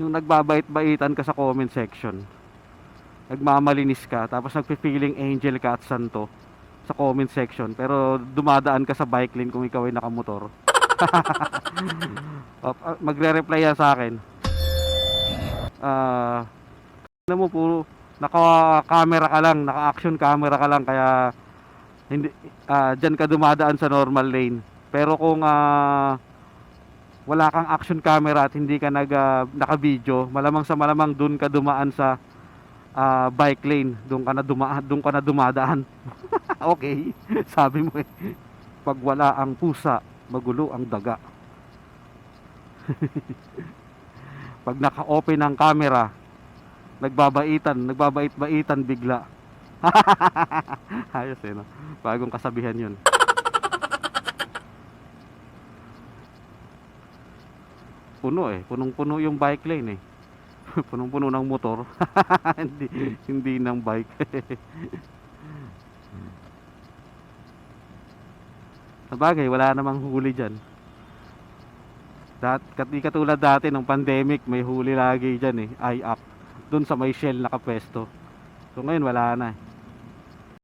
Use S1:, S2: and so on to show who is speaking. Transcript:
S1: Yung nagbabait-baitan ka sa comment section. Nagmamalinis ka, tapos nagpi-feeling angel ka at santo sa comment section. Pero dumadaan ka sa bike lane kung ikaw ay nakamotor. Ah, Magre-reply yan sa akin. Ah, ano mo puro naka-camera ka lang, naka-action camera ka lang kaya hindi ah diyan ka dumadaan sa normal lane. Pero kung ah, wala kang action camera at hindi ka nag ah, naka-video, malamang sa malamang doon ka dumaan sa ah, bike lane, doon ka na dumaan, doon ka na dumadaan. okay, sabi mo eh. Pag wala ang pusa, magulo ang daga. Pag naka-open ang camera, nagbabaitan, nagbabait-baitan bigla. Ayos eh, no? Bagong kasabihan yun. Puno eh, punong-puno yung bike lane eh. Punong-puno ng motor. hindi, hindi ng bike. Sabagay, wala namang huli dyan. Dat, di katulad dati ng pandemic, may huli lagi dyan eh, eye up. Doon sa may shell nakapwesto. So ngayon wala na eh.